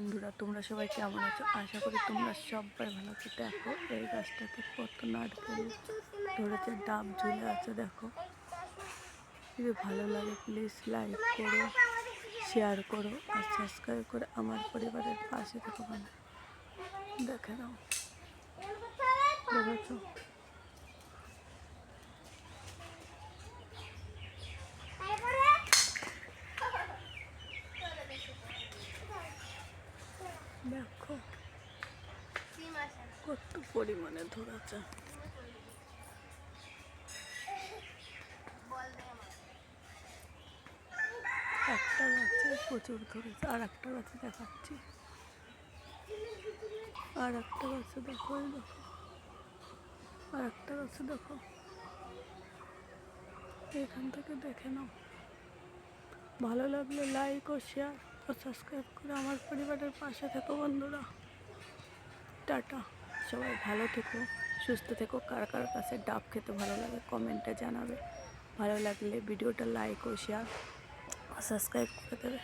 বন্ধুরা, তোমরা সবাই কেমন আছো? আশা করি তোমরা সবাই ভালো আছো। দেখো, এই গাছটাতে কত নাট নারকেল ধরেছে, ডাব ঝুলে আছে, দেখো। যদি ভালো লাগে প্লিজ লাইক করো শেয়ার করো, আর সাবস্ক্রাইব করে আমার পরিবারের পাশে থেকো মানে। দেখে নাও। দেখেছ? দেখো। কত পরিমাণে ধরেছে। একটা গাছে প্রচুর ধরেছে। আর একটা গাছে দেখাচ্ছি। আর একটা গাছে দেখো দেখো। আর একটা গাছে দেখো। এখান থেকে দেখে নাও। ভালো লাগলে লাইক ও শেয়ার ও সাবস্ক্রাইব করে আমার পরিবারের পাশে থেকো বন্ধুরা। টাটা। সবাই ভালো থেকো, সুস্থ থেকো। কার কার কাছে ডাব খেতে ভালো লাগে কমেন্টে জানাবে। ভালো লাগলে ভিডিওটা লাইক ও শেয়ার সাবস্ক্রাইব করে দেবে।